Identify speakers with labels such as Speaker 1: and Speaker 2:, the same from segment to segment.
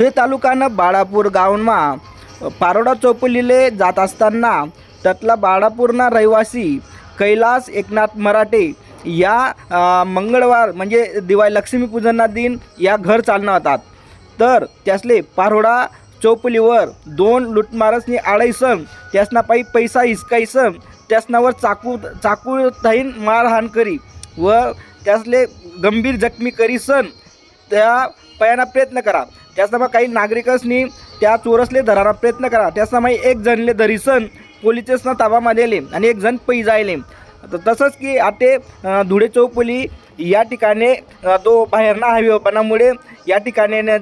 Speaker 1: धुळे तालुकानं बाळापूर गावमा पारोडा चौपलीले जात असताना त्यातला बाळापूरना रहिवासी कैलास एकनाथ मराठे या मंगळवार म्हणजे दिवाळी लक्ष्मीपूजनना दिन या घर चालणार होतात. तर त्यासले पारोडा चौपलीवर दोन लुटमारसनी आळायसन त्यासना पायी पैसा हिसकायसन त्यासनावर चाकू चाकू थाईन मारहाण करी व त्यासले गंभीर जखमी करीसन त्या पयाना प्रयत्न करा. त्याचमा काही नागरिकसनी त्या चोरसले धरायला प्रयत्न करा. त्याचमा एक जणले धरीसन पोलिसेसना ताबामध्ये आले आणि एक जण पै जायले. तसंच की आते धुळे चौपोली या ठिकाणी तो बाहेरना हायवेपणामुळे या ठिकाणी न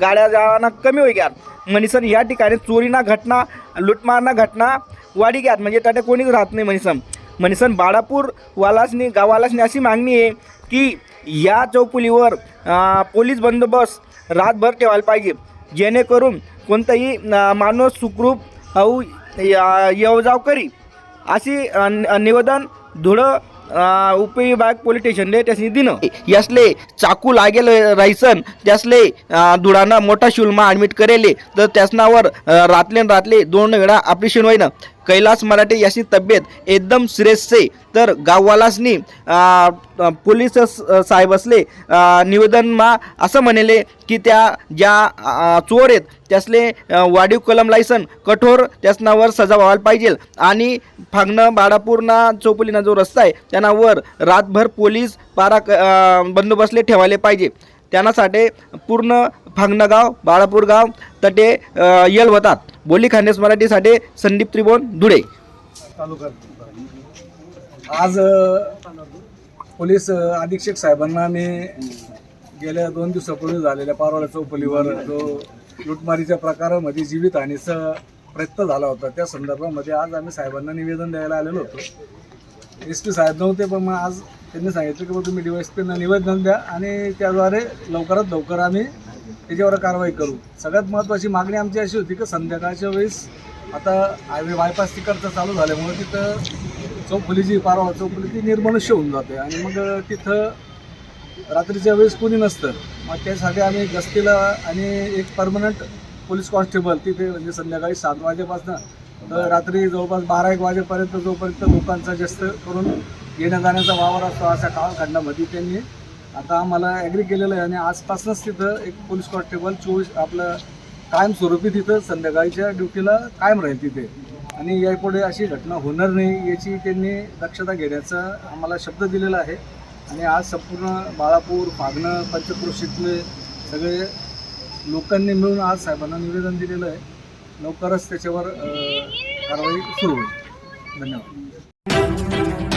Speaker 1: गाड्या जावाना कमी होई ग्यात. म्हणीसन या ठिकाणी चोरीना घटना लुटमारना घटना वाढी घ्यात म्हणजे त्याने कोणीच राहत नाही म्हणीसन म्हणीसन बाळापूरवालासनी गावालासनी अशी मागणी आहे की या चौपुलीवर पोलीस बंदोबस्त रातभर ठेवायला पाहिजे. जेणेकरून कोणताही माणूस सुखरूप होऊ येवजाव करी. अशी निवेदन धुळं उपविभाग पोलीस स्टेशनले त्यासनी दिनं यासले चाकू लागेल रायसन त्यासले धुळानं मोठा शुल्मा ॲडमिट करेले. तर त्यासनावर रातले न रातले दोन वेळा ऑपरेशन होईनं कैलास मराठे याची तब्येत एकदम श्रेष्ठ आहे तर गाववालासनी पोलीस स- साहेब असले निवेदनमा असं म्हणेले की त्या ज्या चोर आहेत त्यासले वाढीव कलम लायसन कठोर त्यासनावर सजा व्हायला पाहिजे. आणि फागणं बाळापूरना चौपलीना जो रस्ता आहे त्यांनावर रातभर पोलीस पारा क- बंदोबस्तले ठेवायला पाहिजे. त्यांनासाठी पूर्ण फांगणगाव बाळापूर गाव तटे अ, यल होतात बोली खानदेश मराठीसाठी संदीप त्रिभुवन धुळे.
Speaker 2: आज पोलीस अधीक्षक साहेबांना मी गेल्या दोन दिवसापूर्वी झालेल्या पारोळ्या चौपलीवर जो लुटमारीच्या प्रकारामध्ये जीवितहानीचा प्रयत्न झाला होता त्या संदर्भामध्ये आज आम्ही साहेबांना निवेदन द्यायला आलेलो होतो. एस पी साहेब नव्हते पण मग आज त्यांनी सांगितलं की बा तुम्ही डी निवेदन द्या आणि त्याद्वारे लवकरात लवकर आम्ही त्याच्यावर कारवाई करू. सगळ्यात महत्त्वाची मागणी आमची अशी होती की संध्याकाळच्या वेळेस आता हायवे बायपास तिकडचं चालू झाल्यामुळे तिथं चौफुली जी पारवा चौफुली ती निर्मनुष्य होऊन जाते आणि मग तिथं रात्रीच्या वेळेस कोणी नसतं. मग त्यासाठी आम्ही गस्तीला आणि एक परमनंट पोलीस कॉन्स्टेबल तिथे म्हणजे संध्याकाळी सात वाजेपासून तर रात्री जवळपास बारा एक वाजेपर्यंत जोपर्यंत लोकांचा जास्त करून येण्या जाण्याचा वावर असतो अशा कालखंडामध्ये त्यांनी. आता आम्हाला ॲग्री केलेलं आहे आणि आजपासूनच तिथं एक पोलीस कॉन्स्टेबल चोवीस आपलं कायमस्वरूपी तिथं संध्याकाळच्या ड्युटीला कायम राहील तिथे. आणि यापुढे अशी घटना होणार नाही याची त्यांनी दक्षता घेण्याचा आम्हाला शब्द दिलेला आहे. आणि आज संपूर्ण बाळापूर पागणं पंचक्रोशीतले सगळे लोकांनी मिळून आज साहेबांना निवेदन दिलेलं आहे. लवकरच त्याच्यावर कारवाई सुरू होईल. धन्यवाद.